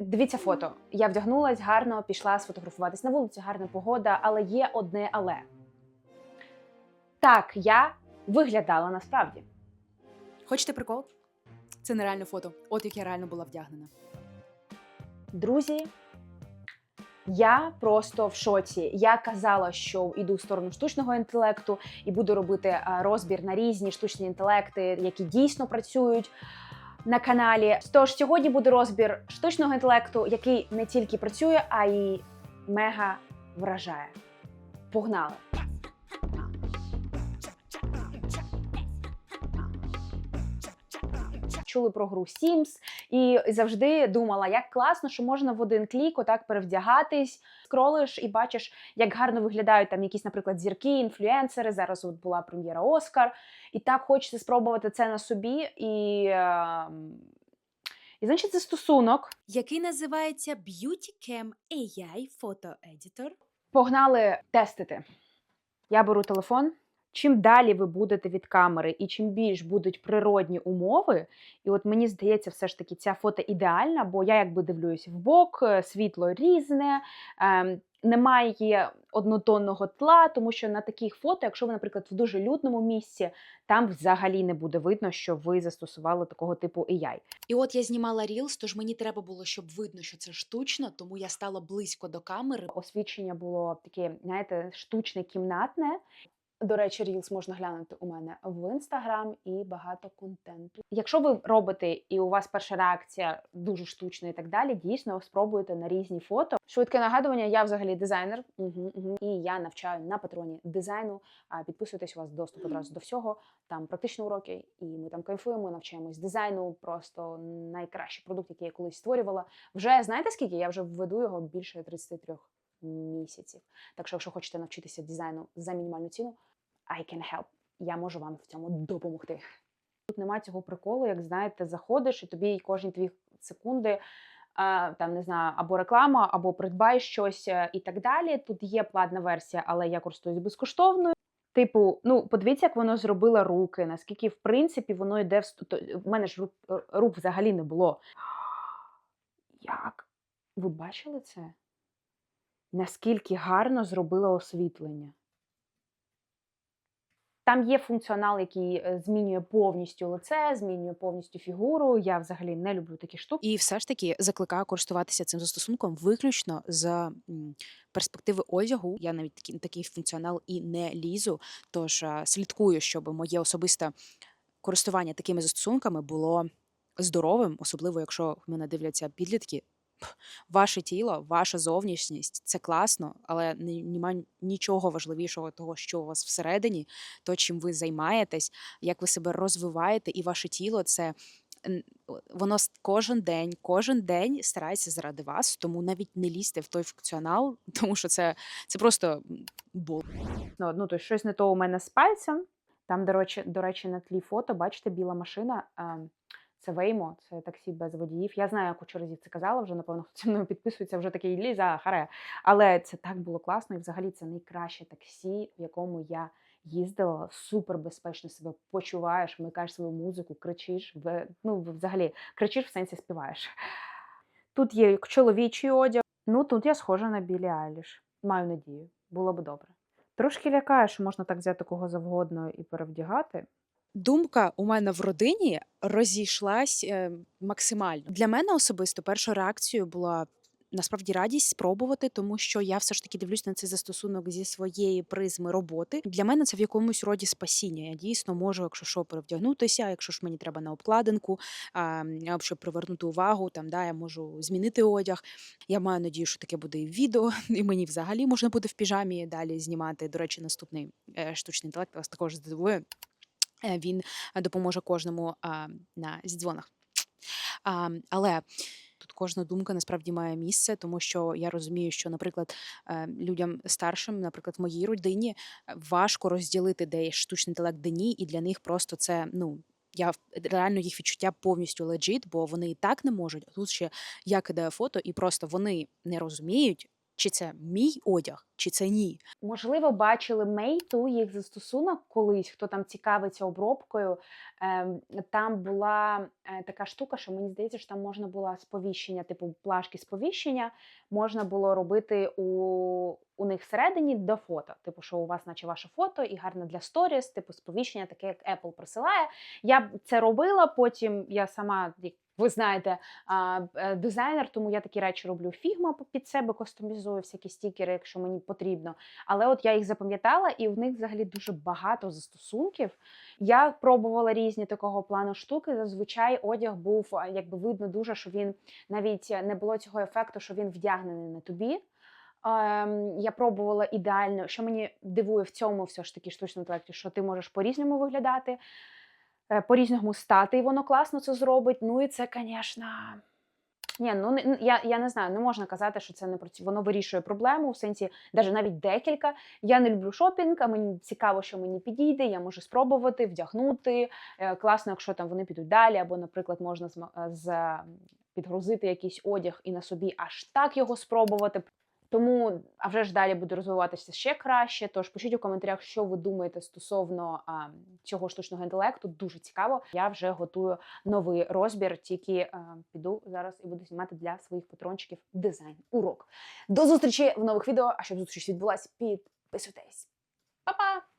Дивіться фото. Я вдягнулась гарно, пішла сфотографуватись на вулиці, гарна погода, але є одне але. Так, я виглядала насправді. Хочете прикол? Це нереальне фото. От як я реально була вдягнена. Друзі, я просто в шоці. Я казала, що йду в сторону штучного інтелекту і буду робити розбір на різні штучні інтелекти, які дійсно працюють на каналі. Тож сьогодні буде розбір штучного інтелекту, який не тільки працює, а й мега вражає. Погнали! Чули про гру Sims і завжди думала, як класно, що можна в один клік отак перевдягатись, скролиш і бачиш, як гарно виглядають там якісь, наприклад, зірки, інфлюенсери. Зараз от була прем'єра Оскар, і так хочеться спробувати це на собі. І, е, і значить, це стосунок. Який називається Beauty Cam AI Photo Editor. Погнали тестити. Я беру телефон. Чим далі ви будете від камери, і чим більш будуть природні умови, і от мені здається, все ж таки ця фото ідеальна, бо я якби дивлюсь в бок, е, світло різне, ем, немає однотонного тла, тому що на таких фото, якщо ви, наприклад, в дуже людному місці, там взагалі не буде видно, що ви застосували такого типу AI. І от я знімала Reels, тож мені треба було, щоб видно, що це штучно, тому я стала близько до камери. Освічення було таке, знаєте, штучне кімнатне. До речі, Reels можна глянути у мене в інстаграм і багато контенту. Якщо ви робите і у вас перша реакція дуже штучна і так далі, дійсно спробуйте на різні фото. Швидке нагадування, я взагалі дизайнер, угу, угу. і я навчаю на патроні дизайну. А підписуйтесь, у вас доступ одразу до всього. Там практичні уроки, і ми там кайфуємо, навчаємось дизайну. Просто найкращий продукт, який я колись створювала. Вже знаєте скільки? Я вже введу його більше 33 місяців. Так що, якщо хочете навчитися дизайну за мінімальну ціну, I can help. Я можу вам в цьому допомогти. Тут немає цього приколу, як знаєте, заходиш, і тобі кожні дві секунди. Там не знаю, або реклама, або придбай щось е, і так далі. Тут є платна версія, але я користуюсь безкоштовною. Типу, ну подивіться, як воно зробило руки. Наскільки в принципі воно йде в в мене ж рук, рук взагалі не було. Як? Ви бачили це? Наскільки гарно зробило освітлення? Там є функціонал, який е, змінює повністю лице, змінює повністю фігуру. Я взагалі не люблю такі штуки. І все ж таки закликаю користуватися цим застосунком виключно з перспективи одягу. Я навіть такий, такий функціонал і не лізу. Тож е, слідкую, щоб моє особисте користування такими застосунками було здоровим, особливо якщо мене дивляться підлітки. Ваше тіло, ваша зовнішність це класно, але не- нема нічого важливішого того, що у вас всередині, то чим ви займаєтесь, як ви себе розвиваєте, і ваше тіло це воно кожен день, кожен день старається заради вас, тому навіть не лізьте в той функціонал, тому що це, це просто бол. Ну, ну то щось не то у мене з пальцем. Там, до речі, до речі, на тлі фото, бачите, біла машина. ем, Це Веймо, це таксі без водіїв. Я знаю, я кучу разів це казала, вже напевно хто зі мною підписується, вже такий Ліза, харе. Але це так було класно, і взагалі це найкраще таксі, в якому я їздила. Супер безпечно себе почуваєш, вмикаєш свою музику, кричиш. Ну, взагалі, кричиш в сенсі співаєш. Тут є чоловічий одяг. Ну, тут я схожа на Білі Айліш. Маю надію, було б добре. Трошки лякає, що можна так взяти кого завгодно і перевдягати. Думка у мене в родині розійшлась е, максимально. Для мене особисто першою реакцією була насправді радість спробувати, тому що я все ж таки дивлюсь на цей застосунок зі своєї призми роботи. Для мене це в якомусь роді спасіння. Я дійсно можу, якщо що, перевдягнутися, якщо ж мені треба на обкладинку, а, щоб привернути увагу, там да, я можу змінити одяг. Я маю надію, що таке буде і відео, і мені взагалі можна буде в піжамі далі знімати. До речі, наступний е, штучний інтелект вас також здивує. Е, Він е, допоможе кожному на зідзвонах. Але тут кожна думка насправді має місце, тому що я розумію, що, наприклад, е, людям старшим, наприклад, в моїй родині важко розділити, де є штучний інтелект, де ні, і для них просто це ну. Я реально їх відчуття повністю леджит, бо вони і так не можуть. Тут ще я кидаю фото, і просто вони не розуміють, чи це мій одяг, чи це ні. Можливо, бачили Мейту, їх застосунок колись, хто там цікавиться обробкою. Ем, Там була е, така штука, що мені здається, що там можна було сповіщення, типу плашки сповіщення, можна було робити у, у них всередині до фото. Типу, що у вас, наче ваше фото, і гарне для сторіс, типу сповіщення, таке як Apple присилає. Я це робила, потім я сама, ви знаєте, е, дизайнер, тому я такі речі роблю фігма під себе, кастомізую всякі стікери, якщо мені потрібно. Але от я їх запам'ятала, і в них взагалі дуже багато застосунків. Я пробувала різні такого плану штуки. Зазвичай одяг був якби видно дуже, що він навіть не було цього ефекту, що він вдягнений на тобі. Ем, я пробувала ідеально, що мені дивує в цьому все ж таки штучному інтелекті, що ти можеш по-різному виглядати, е, по-різному стати, і воно класно це зробить. Ну і це, звісно. Ні, ну не- я, я не знаю, не можна казати, що це не працює. Воно вирішує проблему в сенсі, навіть навіть декілька. Я не люблю шопінг, а мені цікаво, що мені підійде. Я можу спробувати, вдягнути. Е, Класно, якщо там вони підуть далі, або, наприклад, можна з, з підгрузити якийсь одяг і на собі аж так його спробувати. Тому, а вже ж далі буде розвиватися ще краще. Тож пишіть у коментарях, що ви думаєте стосовно а, цього штучного інтелекту. Дуже цікаво. Я вже готую новий розбір, тільки а, піду зараз і буду знімати для своїх патрончиків дизайн урок. До зустрічі в нових відео. А щоб зустріч відбулась, підписуйтесь. Па-па!